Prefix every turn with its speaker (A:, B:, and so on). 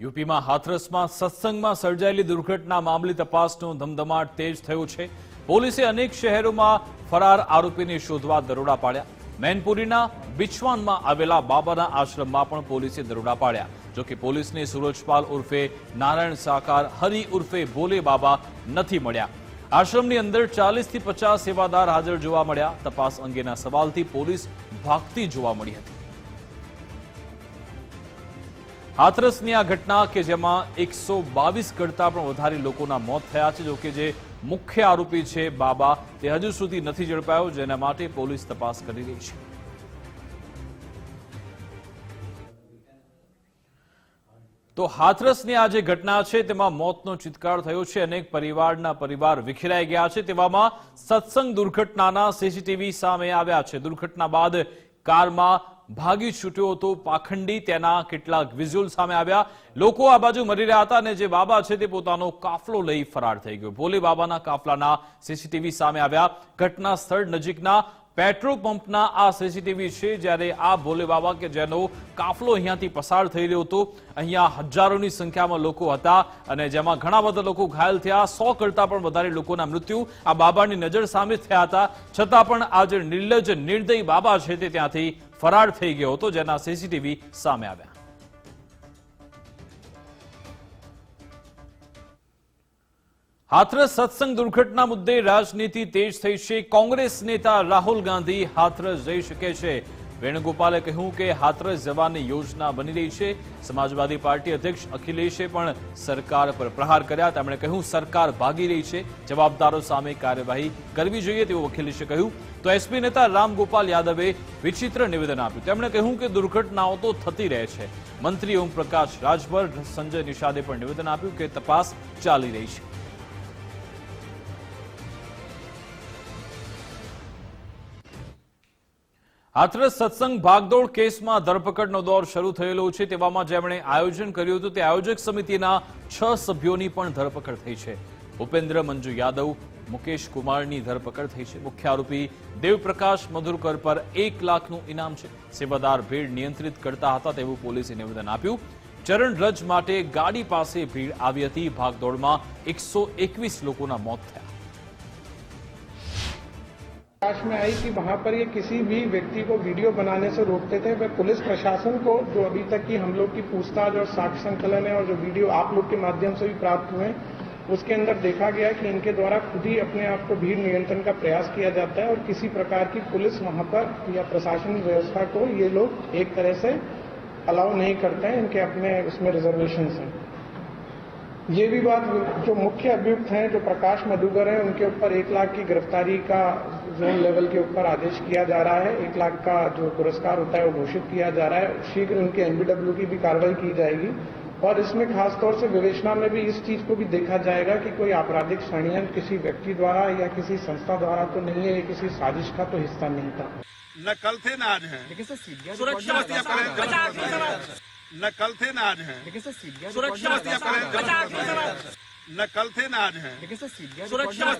A: યુપીમાં હાથરસમાં સત્સંગમાં સર્જાયેલી દુર્ઘટના મામલે તપાસનો ધમધમાટ તેજ થયો છે. પોલીસે અનેક શહેરોમાં ફરાર આરોપીને શોધવા દરોડા પાડ્યા. મેનપુરીના બિછવાનમાં આવેલા બાબાના આશ્રમમાં પણ પોલીસે દરોડા પાડ્યા. જોકે પોલીસને સુરજપાલ ઉર્ફે નારાયણ સાકાર, હરિ ઉર્ફે ભોલે બાબા નથી મળ્યા. આશ્રમની અંદર ચાલીસથી પચાસ સેવાદાર હાજર જોવા મળ્યા. તપાસ અંગેના સવાલથી પોલીસ ભાગતી જોવા મળી હતી. હાથરસની આ ઘટના કે જેમાં એકસો બાવીસ કરતા પણ વધારે લોકોના મોત થયા છે જોકે જે મુખ્ય આરોપી છે બાબા, તે હજુ સુધી નથી ઝડપાયો, જેના માટે પોલીસ તપાસ કરી રહી છે. તો હાથરસની આ જે ઘટના છે, તેમાં મોતનો ચિત્કાર થયો છે, અનેક પરિવારના પરિવાર વિખેરાઈ ગયા છે, તેવામાં સત્સંગ દુર્ઘટનાના સીસીટીવી સામે આવ્યા છે. દુર્ઘટના બાદ કારમાં ભાગી છૂટ્યો હતો પાખંડી. તેના કેટલાક વિઝ્યુઅલ સામે આવ્યા. લોકો આ બાજુ મરી રહ્યા હતા અને જે બાબા છે તે પોતાનો કાફલો લઈ ફરાર થઈ ગયો. ભોલે બાબાના કાફલાના સીસીટીવી સામે આવ્યા. ઘટના સ્થળ નજીકના પેટ્રોલ પંપના આ સીસીટીવી છે, જ્યારે આ ભોલે બાબા કે જેનો કાફલો અહીંયાથી પસાર થઈ રહ્યો હતો. અહીંયા હજારોની સંખ્યામાં લોકો હતા અને જેમાં ઘણા બધા લોકો ઘાયલ થયા. સો કરતા પણ વધારે લોકોના મૃત્યુ આ બાબાની નજર સામે થયા હતા. છતાં પણ આ જે નિર્લજ નિર્દયી બાબા છે તે ત્યાંથી ફરાર થઈ ગયો હતો, જેના સીસીટીવી સામે આવ્યા. હાથરસ સત્સંગ દુર્ઘટના મુદ્દે રાજનીતિ તેજ થઈ છે. કોંગ્રેસ નેતા રાહુલ ગાંધી હાથરસ જઈ શકે છે. વેણુગોપાલે કહ્યું કે હાથરસ જવાની યોજના બની રહી છે. સમાજવાદી પાર્ટી અધ્યક્ષ અખિલેશે પણ સરકાર પર પ્રહાર કર્યા. તેમણે કહ્યું, સરકાર ભાગી રહી છે. જવાબદારો સામે કાર્યવાહી કરવી જોઈએ. તેવું અખિલેશે કહ્યું. તો એસપી નેતા રામગોપાલ યાદવે વિચિત્ર નિવેદન આપ્યું. તેમણે કહ્યું કે દુર્ઘટનાઓ તો થતી રહે છે. મંત્રી ઓમ પ્રકાશ રાજભર સંજય નિષાદે પણ નિવેદન આપ્યું કે તપાસ ચાલી રહી છે. હાથરસ સત્સંગ ભાગદોડ કેસમાં ધરપકડનો દોર શરૂ થયેલો છે. તેવામાં જેમણે આયોજન કર્યું હતું, તે આયોજક સમિતિના છ સભ્યોની પણ ધરપકડ થઈ છે. ભૂપેન્દ્ર મંજુ યાદવ, મુકેશ કુમારની ધરપકડ થઈ છે. મુખ્ય આરોપી દેવપ્રકાશ મધુરકર પર એક લાખનું ઇનામ છે. સેવાદાર ભીડ નિયંત્રિત કરતા હતા તેવું પોલીસે નિવેદન આપ્યું. ચરણ રજ માટે ગાડી પાસે ભીડ આવી હતી. ભાગદોડમાં એકસો એકવીસ લોકોના મોત થયા.
B: प्रकाश में आई कि वहाँ पर ये किसी भी व्यक्ति को वीडियो बनाने से रोकते थे। वह पुलिस प्रशासन को, जो अभी तक की हम लोग की पूछताछ और साक्ष्य संकलन है और जो वीडियो आप लोग के माध्यम से भी प्राप्त हुए उसके अंदर देखा गया कि इनके द्वारा खुद ही अपने आप को भीड़ नियंत्रण का प्रयास किया जाता है और किसी प्रकार की पुलिस वहाँ पर या प्रशासनिक व्यवस्था को ये लोग एक तरह से अलाउ नहीं करते हैं। इनके अपने उसमें रिजर्वेशन हैं। ये भी बात जो मुख्य अभियुक्त हैं, जो प्रकाश मधुकर हैं, उनके ऊपर एक लाख की गिरफ्तारी का जोन लेवल के ऊपर आदेश किया जा रहा है। एक लाख का जो पुरस्कार होता है, वो घोषित किया जा रहा है। शीघ्र उनके एनबीडब्ल्यू की भी कार्रवाई की जाएगी। और इसमें खासतौर से विवेचना में भी इस चीज़ को भी देखा जाएगा कि कोई आपराधिक षडयंत्र किसी व्यक्ति द्वारा या किसी संस्था द्वारा तो नहीं है ये किसी साजिश का तो हिस्सा नहीं था।
C: न कल थे न आज हैं। सुरक्षा न कल थे न आज हैं। सुरक्षा न कल थे न आज हैं। सुरक्षा